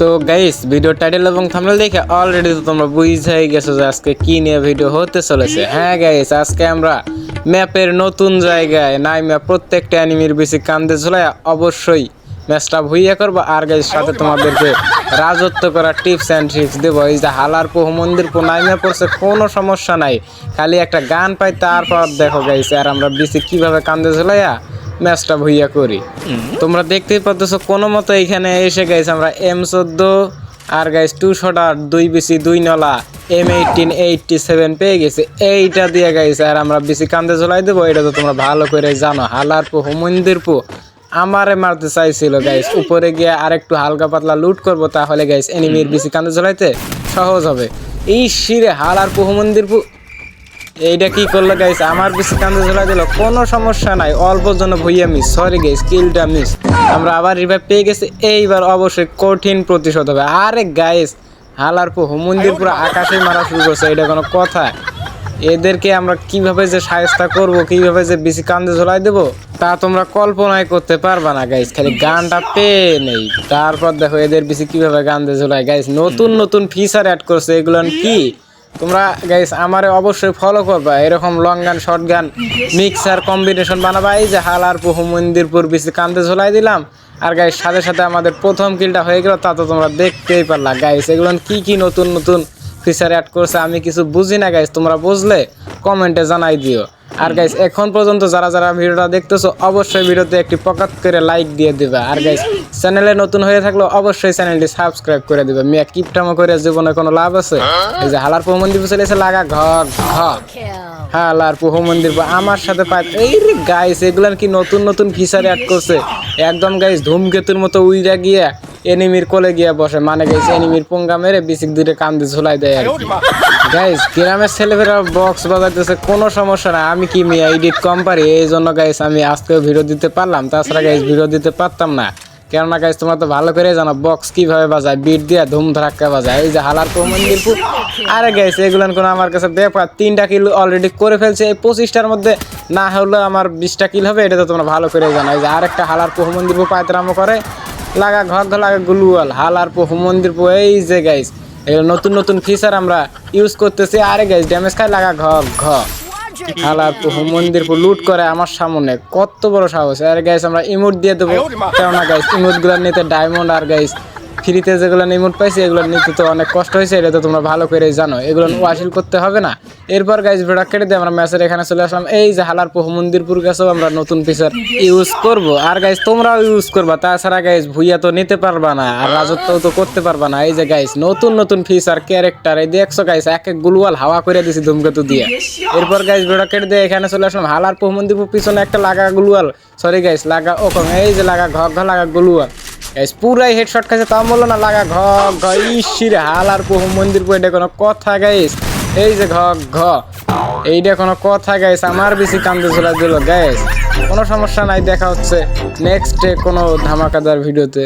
তো guys video title এবং thumbnail দেখে অলরেডি তো তোমরা বুঝেই গেছো যে আজকে কি নিয়ে ভিডিও হতে চলেছে। হ্যাঁ গাইস আজকে আমরা ম্যাপের নতুন জায়গায় নাই ম্যাপ প্রত্যেকটা অ্যানিমির বেশি কান্দে ঝুলাই অবশ্যই ম্যাচটা ভুইয়া করব। আর গাইস সাথে তোমাদেরকে রাজত্ব করার টিপস অ্যান্ড ট্রিক্স দেবো। এই যে হালার পোহ, মন্দির পো ম্যাপ পড়ছে, কোনো সমস্যা নাই। খালি একটা গান পাই তারপর দেখো গাইস আর আমরা বেশি কীভাবে কান্দে ঝুলাইয়া ম্যাচটা ভুইয়া করি। তোমরা দেখতেই পাচ্ছ কোনো মতো এখানে এসে গাইছে আমরা এম চোদ্দ আর গাইস টু শটার দুই বেশি দুই নলা এম এইটিন এইটটি সেভেন পেয়ে গেছে। এইটা দিয়ে গাইছে আর আমরা বেশি কান্দে ঝোলাই দেবো এটা তো তোমরা ভালো করে জানো। হালার পো হুমন্দির পো আমারে মারতে চাইছিল গাইস উপরে গিয়ে আরেকটু হালকা পাতলা লুট করব তাহলে গাইস এনিমির বেশি কান্দে ঝোলাইতে সহজ হবে। এই শিরে হালার পো হুমন্দির পো এইটা কি করল গাইস আমার বেশি কান্দে ঝোলা দিল কোনো সমস্যা নাই। অল্প জন্য ভুইয়া মিস সরি গাইস কিলটা মিস আমরা আবার রিভাইভ পেয়ে গেছি। এইবার অবশ্যই কঠিন প্রতিশোধ হবে। আরে গাইস হালার পো হুমন্দির পুরো আকাশে মারা শুরু করছে, এটা কোনো কথা। এদেরকে আমরা কীভাবে যে সায়স্তা করব, কীভাবে যে বেশি কান্দে ঝোলাই দেবো, তা তোমরা কল্পনাই করতে পারবা না গাইস খালি গানটা পেয়ে নেই। তারপর দেখো, এদের বেশি কীভাবে কান্দে ঝোলাই। গাইস নতুন নতুন ফিচার অ্যাড করছে। এগুলো কি? তোমরা গাইস আমারে অবশ্যই ফলো করবা। এরকম লং গান শর্ট গান মিক্সার কম্বিনেশন বানাবা। এই যে হালার পুহু মন্দিরপুর বেশি কান্দে ঝোলাই দিলাম। আর গাইস সাথে সাথে আমাদের প্রথম কিলটা হয়ে গেল, তা তো তোমরা দেখতেই পারলা। গাইস এগুলো কি কি নতুন নতুন ফিচার অ্যাড করছে আমি কিছু বুঝি না গাইস তোমরা বুঝলে কমেন্টে জানাই দিও। আর গাইস এখন পর্যন্ত যারা যারা ভিডিওটা দেখতেছো অবশ্যই ভিডিওতে একটি পকাত করে লাইক দিয়ে দিবে। আর গাইস চ্যানেলে নতুন হয়ে থাকলে অবশ্যই চ্যানেলটি সাবস্ক্রাইব করে দিবে। মিয়া কিপটামো করে জীবনে কোনো লাভ আছে? এই যে হালার পুহ মন্দির চলে এসে লাগা ঘ ঘ হালার পুহ মন্দির আমার সাথে পাই এই রে গাইস এগুলার কি নতুন নতুন ফিচার অ্যাড করছে? একদম গাইস ধূমকেতুর মতো উইরা গিয়ে এনিমির কোলে গিয়ে বসে। মানে গাইস এনিমির পোঙ্গা মেরে বিসিক দূরে কান্দে ঝুলাই দেয় আর কি। গাইস গ্রামের ছেলেমেয়েরা বক্স বাজাইতেছে, কোনো সমস্যা না আমি কি মিয়া এডিট কম পারি? এই জন্য গাইস আমি আজকেও ভিডিও দিতে পারলাম। তাছাড়া গাইস ভিডিও দিতে পারতাম না। কেননা গাইস তোমরা তো ভালো করে জানো বক্স কীভাবে বাজায় বিট দিয়ে ধুম ধাক্কা বাজায়। এই যে হালার মন্দির আরে গাইস এগুলান কোনো আমার কাছে ব্যাপার তিনটা কিল অলরেডি করে ফেলছে। এই পঁচিশটার মধ্যে না হলে আমার বিশটা কিল হবে, এটা তো তোমরা ভালো করে জানো। এই যে আরেকটা হালার পোহ মন্দির পায়তরামো করে, লাগা ঘর ঘর লাগা গুলুয়াল, হালার পোহ মন্দির পো এই যে গাইস এগুলো নতুন নতুন ফিচার আমরা ইউজ করতেছি। আরে গাইস ড্যামেজ খাই লাগা ঘ ঘ হালার তো মন্দির লুট করে আমার সামনে। কত বড় সাহস। আর গাইস আমরা ইমোট দিয়ে দেবো। কেননা গাইস ইমোটগুলো নিতে ডায়মন্ড আর গাইস ফ্রিতে যেগুলো ইমোট পাইছি, এগুলো নিতে তো অনেক কষ্ট হয়েছে, এটা তো তোমরা ভালো করে জানো। এগুলো ওয়াসিল করতে হবে না। এরপর গাইস ভিডিও কেটে দিয়ে আমরা ম্যাচের এখানে চলে আসলাম। এই যে হালার পোহ মন্দিরপুর গেছেও আমরা নতুন ফিচার ইউজ করব। আর গাইস তোমরাও ইউজ করবা। তাছাড়া গাইস ভুইয়া তো নিতে পারবা না, আর রাজত্ব তো করতে পারবা না। এই যে গাইস নতুন নতুন ফিচার ক্যারেক্টার এই দেখছ গাইস এক এক গুলওয়াল হাওয়া করে দিছি ধূমকেতু দিয়ে। এরপর গাইস ভিডিও কেটে দিয়ে এখানে চলে আসলাম। হালার পোহ মন্দিরপুর পিছনে একটা লাগা গুলওয়াল সরি গাইস লাগা ও এই যে লাগা ঘ ঘ, লাগা গুলওয়াল গাইস পুরাই হেডশট খাইছে তাও বলল না, লাগা ঘ ঘ। ইসির হাল আর বহু মন্দির পুরো এটা কোনো কথা গাইস এই যে ঘ ঘ। এইটা কোনো কথা গাইস আমার বেশি কান্দে ঝোলা দিল গাইস কোনো সমস্যা নাই, দেখা হচ্ছে নেক্সট ডে কোনো ধামাকাদার ভিডিওতে